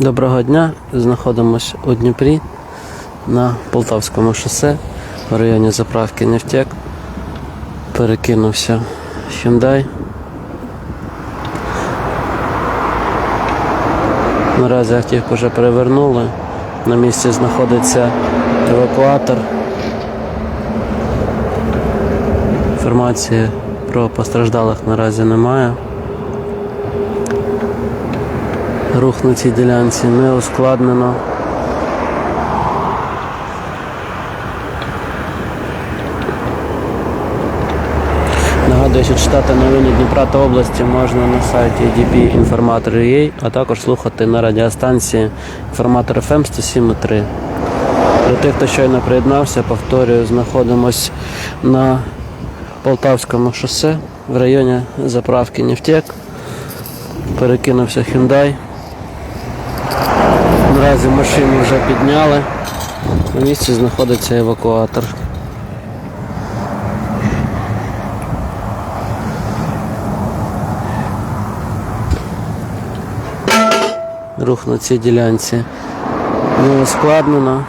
Доброго дня. Знаходимося у Дніпрі на Полтавському шосе в районі заправки Нефтек. Перекинувся Hyundai. Наразі автівку вже перевернули. На місці знаходиться евакуатор. Інформації про постраждалих наразі немає. Рух на цій ділянці не ускладнено. Нагадую, що читати новини Дніпра та області можна на сайті DP Informator.ua, а також слухати на радіостанції Інформатор FM 107.3. Для тих, хто щойно приєднався, повторюю, знаходимось на Полтавському шосе в районі заправки Нефтек. Перекинувся Hyundai. Наразі машину вже підняли. На місці знаходиться евакуатор. Рух на цій ділянці не ускладнено.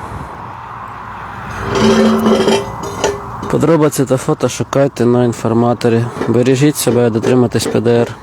Подробиці та фото шукайте на інформаторі. Бережіть себе, дотримуйтесь ПДР.